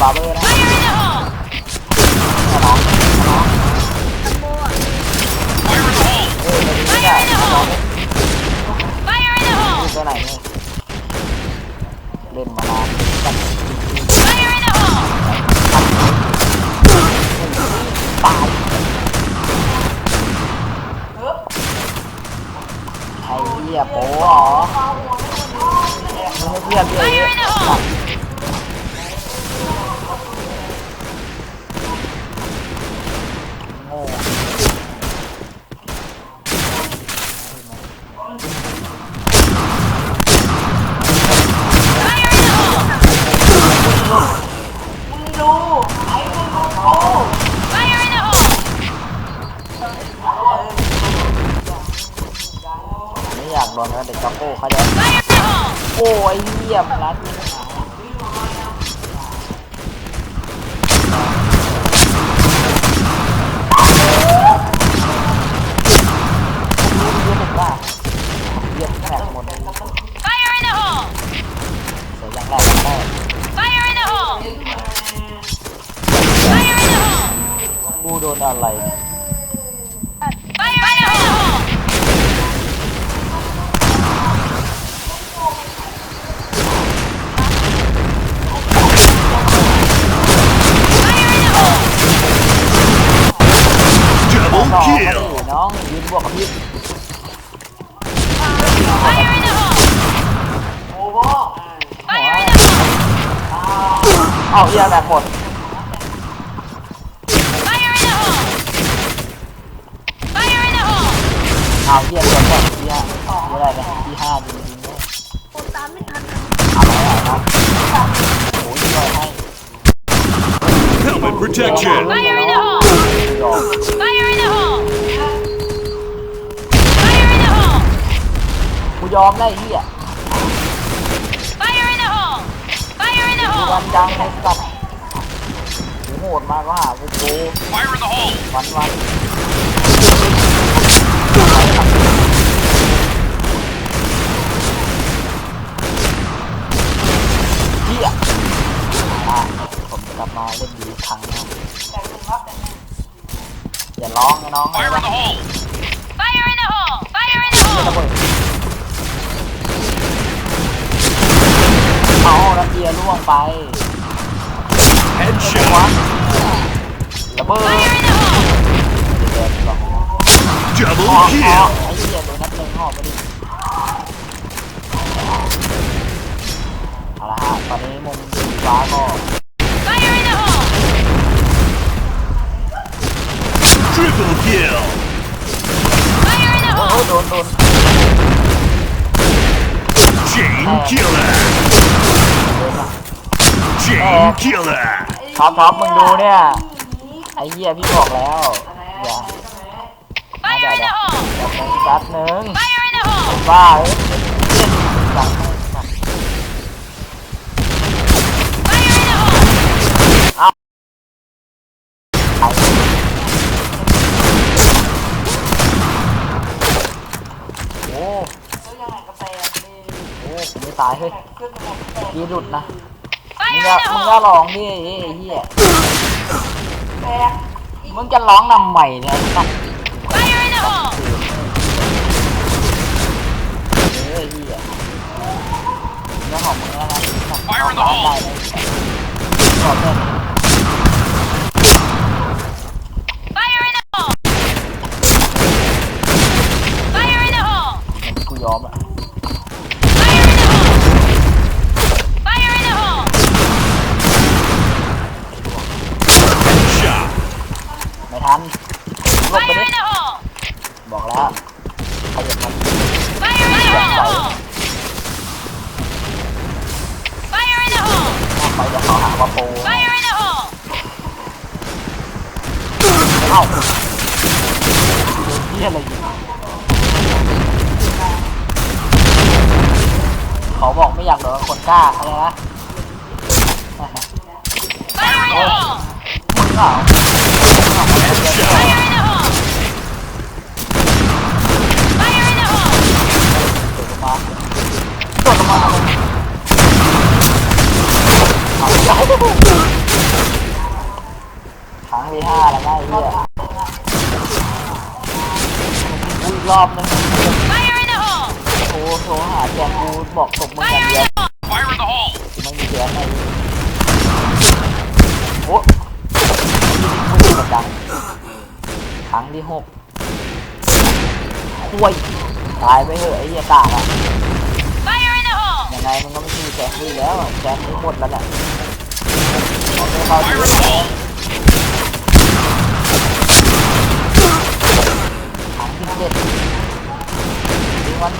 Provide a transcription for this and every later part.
ฟาเวอร์นะน้องน้องเออไม่ได้นี่ตัหเล่นมานานจัดตายรเรียบโป้หอไม่เรียบเล โอ้ยเหี้ยมนรัดยิงหาผมรู้เยอะผมว่าเยียบแขกหมดเลย Fire in the hole! สียอย่างแรกอย่างแรก Fire in the hole! Fire in the hole! กูโดนอะไร น้อง Double มาดิ kill. น้องยืนบวกกับพี่ Fire in the hole! Fire in the hole! เอ้าเฮียแบบหมด Fire in the hole! Fire in the hole! เอ้าเฮียเดือดก่อนพี่ห้าไม่ได้เลยพี่ห้าจริงจริงเลยเอาไว้เอาครับโอ้ยช่วยให้ Helmet protection. ยอมได้เฮีย Fire in the hole! Fire in the กู hole! วันจังให้กลับกูโหดมาก็หากูโก Fire in the hole. วันวันเฮียอะผมจะกลับมาเล่นดีอีกครั้งนะอย่าร้องนะน้อง Fire in the hole. Fire in the hole! Fire in the ระ hole! เบิด เอาแล้วเกียร์ล่วงไปวะ Headshot. ระเบิด Fire in the hole! เดี๋ยวลอง Double อ๋ออ๋อ kill. ไอ้เหี้ยโดนนัดหนึ่งหอบไปดิเอาละฮะตอนนี้มุมสีฟ้าก็ Fire in the hole! Triple kill. Fire in the โอ้โห hole! โดนโดน Chain killer. โดนอะ Chain killer. ท็อปท็อปมึงดูเนี่ยไอ้เหี้ยพี่บอกแล้วอย่า Fire in the hole! เดี๋ยวมึงแป๊บนึง Fire in the hole! บ้าเอ้ยเล่นหลังไม่สัตว์ Fire in the hole! โอ้โอ้กูไม่ตายเฮ้ยยีหลุดนะ มึงอย่ามึงอย่าร้องดิไอ้เหี้ยมึงจะร้องนำใหม่เนี่ยสัตว์ Fire in the hole! เออเหี้ยเรื่องของมึงแล้วนะสัตว์ Fire in the hole ได้เลยขอเถะ Fire in the hole! Fire in the hole! กูยอมอะ Fire in the hole! Fire in the hole! Headshot. ไม่ทันหลบไป Fire ดิ in the hole! บอกแล้วขยับมัน Fire in the hole! Fire in the hole! ไปจะเขาหาว่าโปร Fire in the hole! เอ้าโดนเหี้ยอะไรอยู่เขาบอกไม่อยากโดนคนกล้าอะไรนะ Fire in the hole! มึงเหรอ Headshot. Fire in the hole! Fire in the hole! โดดลงมาโดดลงมาเลยเอาอย่าให้ดู ครั้งที่ห้าแล้วไอ้เหี้ยกูอีกรอบนึง Fire in the hole! โทรโทรหาแจนกูบอกตบมึงอย่าง Fire เดี in ยว the hole! Fire in the hole. ไม่มีเสียงไอ้โอ้มึงกดดังครั้งที่หกคุยตายไปเถอะไอ้เหี้ยตากอะ Fire in the hole! ยังไงมันก็ไม่มีแจกนี่แล้วแจกนี่หมดแล้วแหละเอาไปเขา Fire in the hole.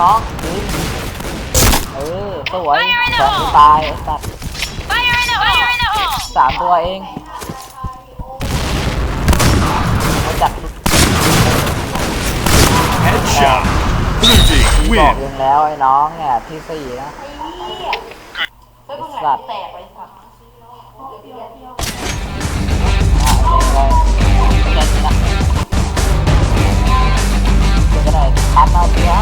น้องยิเออสวยสองตายสัตว์สามตัวเองมาจับ Headshot. Blue team บ win. อกยิงแล้วไอ้น้องเนี่ยที่สี่นะไอ้สัตว์อะยิงเลยเจ็ดนะเจ็ดก็ได้ตัดเอาเสีย